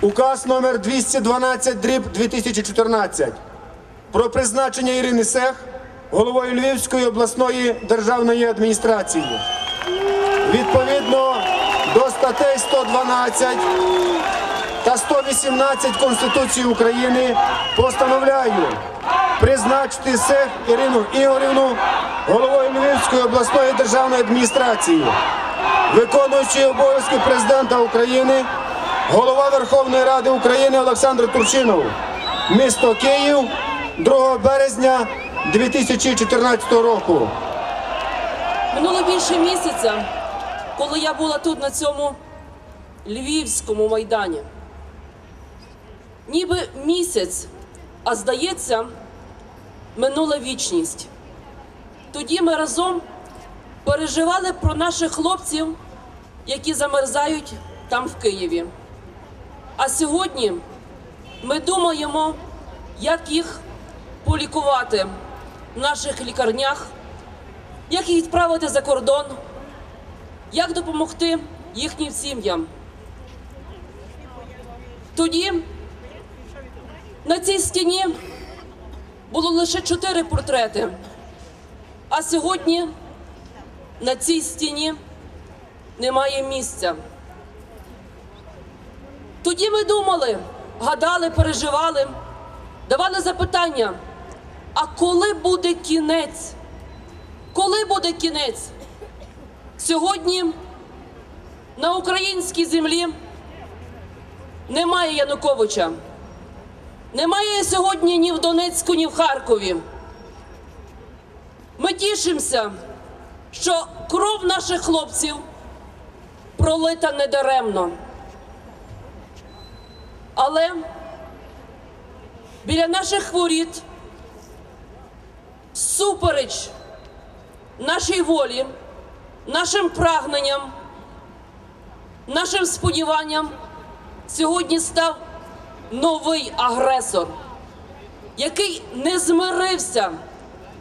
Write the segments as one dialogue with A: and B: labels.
A: Указ номер 212 дріб 2014 про призначення Ірини Сех головою Львівської обласної державної адміністрації. Відповідно до статей 112 та 118 Конституції України постановляю призначити Сех Ірину Ігорівну головою Львівської обласної державної адміністрації, виконуючий обов'язки президента України, голова Верховної Ради України Олександр Турчинов, місто Київ, 2 березня 2014 року.
B: Минуло більше місяця, коли я була тут на цьому львівському майдані. Ніби місяць, а здається, минула вічність. Тоді ми разом переживали про наших хлопців, які замерзають там в Києві. А сьогодні ми думаємо, як їх полікувати в наших лікарнях як їх відправити за кордон, як допомогти їхнім сім'ям. Тоді на цій стіні було лише чотири портрети, а сьогодні на цій стіні немає місця. Тоді ми думали, гадали, переживали, давали запитання, а коли буде кінець? Коли буде кінець? Сьогодні на українській землі немає Януковича. Немає сьогодні ні в Донецьку, ні в Харкові. Ми тішимося, що кров наших хлопців пролита недаремно. Але біля наших воріт супереч нашій волі, нашим прагненням, нашим сподіванням сьогодні став новий агресор, який не змирився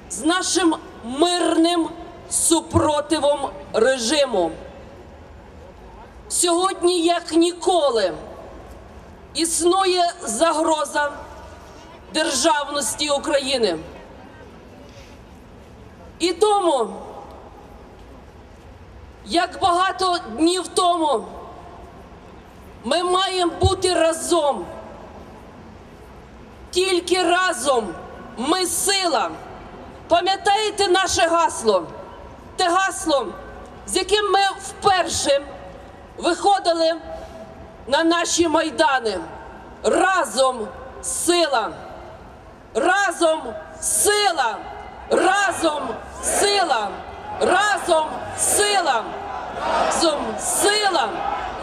B: з нашим мирним супротивом режиму. Сьогодні, як ніколи, існує загроза державності України. І тому, як багато днів тому, ми маємо бути разом. Тільки разом ми сила. Пам'ятаєте наше гасло? Те гасло, з яким ми вперше виходили на наші майдани. Разом сила. Разом сила. Разом сила! Разом сила! Разом сила!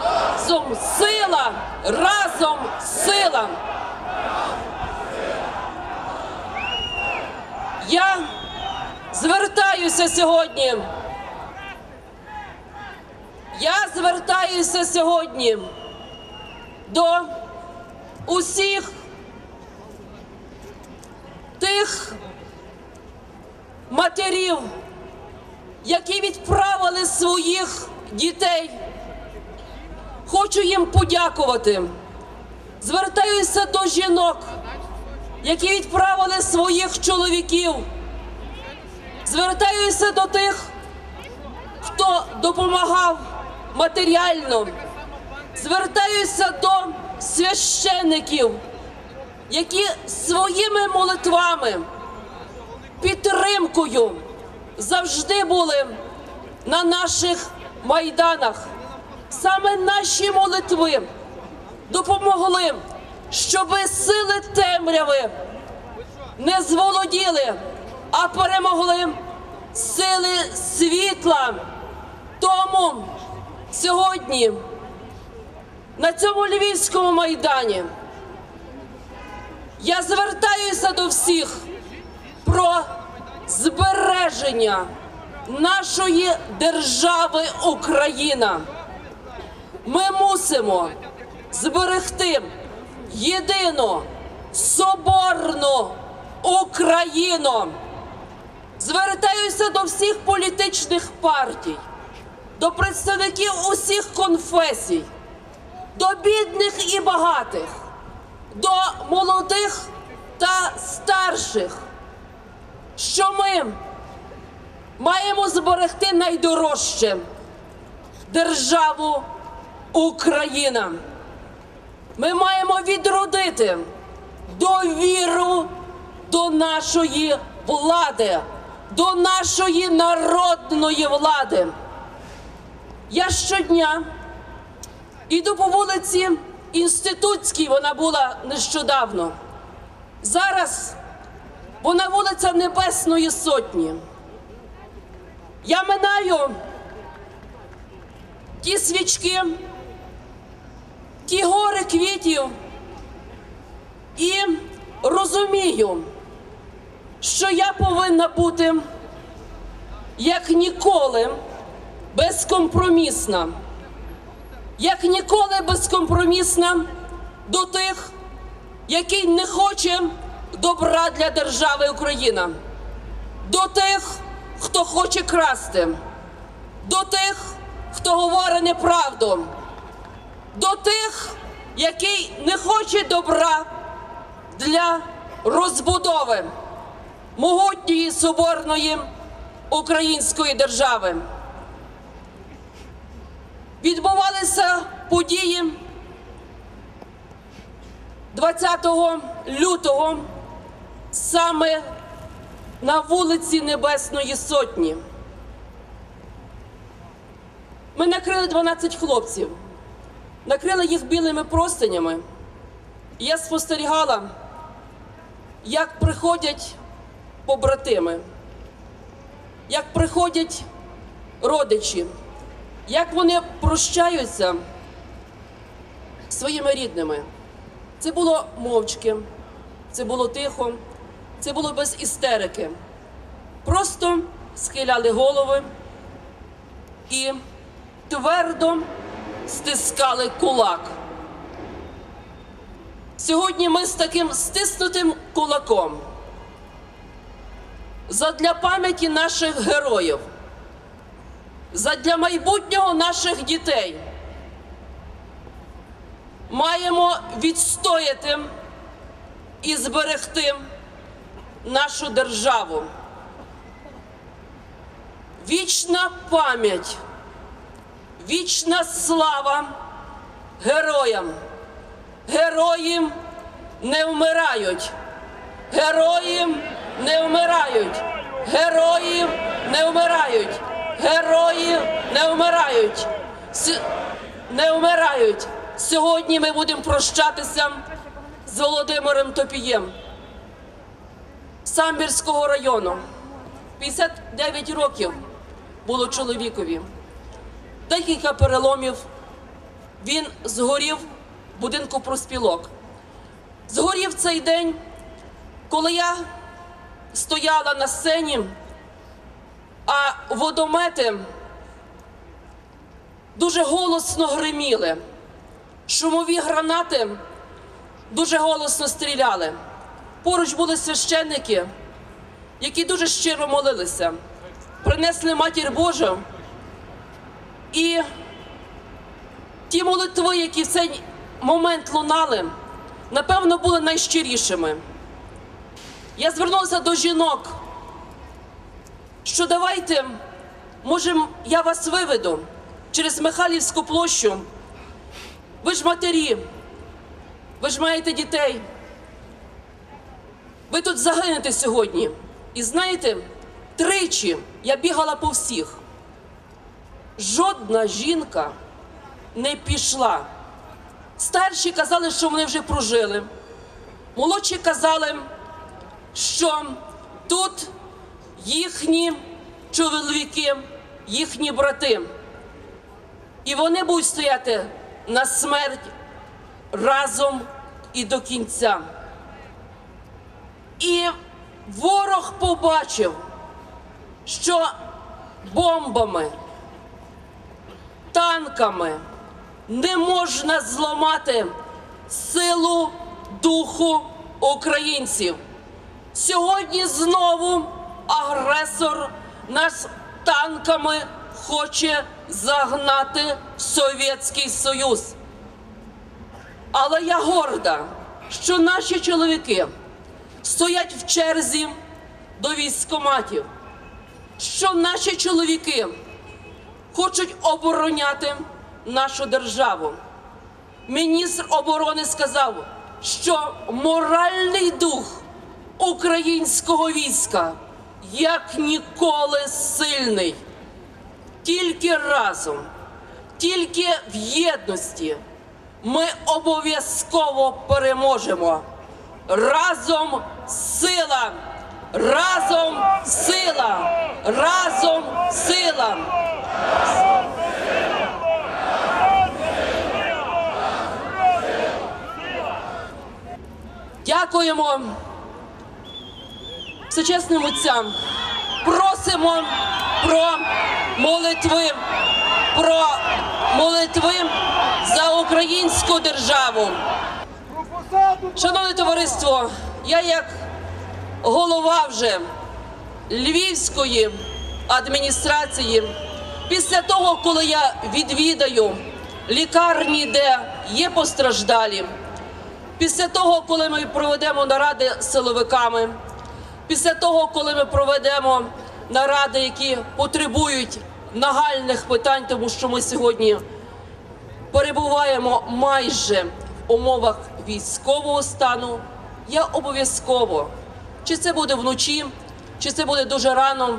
B: Разом сила! Разом сила! Я звертаюся сьогодні. Я звертаюся сьогодні до усіх тих матерів, які відправили своїх дітей. Хочу їм подякувати. Звертаюся до жінок, які відправили своїх чоловіків. Звертаюся до тих, хто допомагав матеріально. Звертаюся до священників, які своїми молитвами підтримкою завжди були на наших майданах. Саме наші молитви допомогли, щоб сили темряви не зволоділи, а перемогли сили світла. Тому сьогодні на цьому львівському майдані я звертаюся до всіх про збереження нашої держави Україна. Ми мусимо зберегти єдину соборну Україну. Звертаюся до всіх політичних партій, до представників усіх конфесій. До бідних і багатих, до молодих та старших, що ми маємо зберегти найдорожче державу Україна. Ми маємо відродити довіру до нашої влади, до нашої народної влади. Я щодня іду по вулиці Інститутській, вона була нещодавно. Зараз вона вулиця Небесної Сотні. Я минаю ті свічки, ті гори квітів і розумію, що я повинна бути як ніколи безкомпромісна, як ніколи безкомпромісна до тих, який не хоче добра для держави Україна, до тих, хто хоче красти, до тих, хто говорить неправду, до тих, який не хоче добра для розбудови могутньої соборної української держави. Відбувалися події 20 лютого саме на вулиці Небесної Сотні. Ми накрили 12 хлопців, накрили їх білими простинями. Я спостерігала, як приходять побратими, як приходять родичі, як вони прощаються своїми рідними. Це було мовчки, це було тихо, це було без істерики. Просто схиляли голови і твердо стискали кулак. Сьогодні ми з таким стиснутим кулаком задля пам'яті наших героїв, задля майбутнього наших дітей маємо відстояти і зберегти нашу державу. Вічна пам'ять, вічна слава героям. Герої не вмирають. Герої не вмирають. Герої не вмирають. Герої не вмирають. С- Не вмирають. Сьогодні ми будемо прощатися з Володимиром Топієм Самбірського району. 59 років було чоловікові. Декілька переломів. Він згорів в будинку проспілок. Згорів цей день, коли я стояла на сцені, а водомети дуже голосно гриміли. Шумові гранати дуже голосно стріляли. Поруч були священники, які дуже щиро молилися, принесли матір Божу. І ті молитви, які в цей момент лунали, напевно, були найщирішими. Я звернулася до жінок, що давайте, може, я вас виведу через Михайлівську площу. Ви ж матері, ви ж маєте дітей. Ви тут загинете сьогодні. І знаєте, тричі я бігала по всіх. Жодна жінка не пішла. Старші казали, що вони вже прожили. Молодші казали, що тут їхні чоловіки, їхні брати. І вони будуть стояти на смерть разом і до кінця. І ворог побачив, що бомбами, танками не можна зламати силу духу українців. Сьогодні знову агресор нас танками хоче загнати в Совєтський Союз. Але я горда, що наші чоловіки стоять в черзі до військкоматів, що наші чоловіки хочуть обороняти нашу державу. Міністр оборони сказав, що моральний дух українського війська як ніколи сильний. Тільки разом, тільки в єдності ми обов'язково переможемо. Разом сила! Разом сила! Разом сила! Дякуємо всечесним отцям. Просимо про молитви, про молитви за українську державу. Шановне товариство, я як голова вже Львівської адміністрації, після того, коли я відвідаю лікарні, де є постраждалі, після того, коли ми проведемо наради з силовиками, після того, коли ми проведемо наради, які потребують нагальних питань, тому що ми сьогодні перебуваємо майже в умовах військового стану, я обов'язково, чи це буде вночі, чи це буде дуже рано,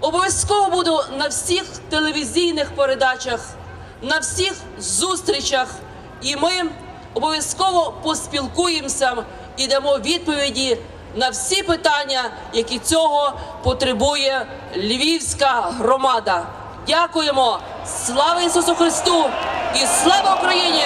B: обов'язково буду на всіх телевізійних передачах, на всіх зустрічах, і ми обов'язково поспілкуємося і дамо відповіді на всі питання, які цього потребує львівська громада. Дякуємо! Слава Ісусу Христу і слава Україні!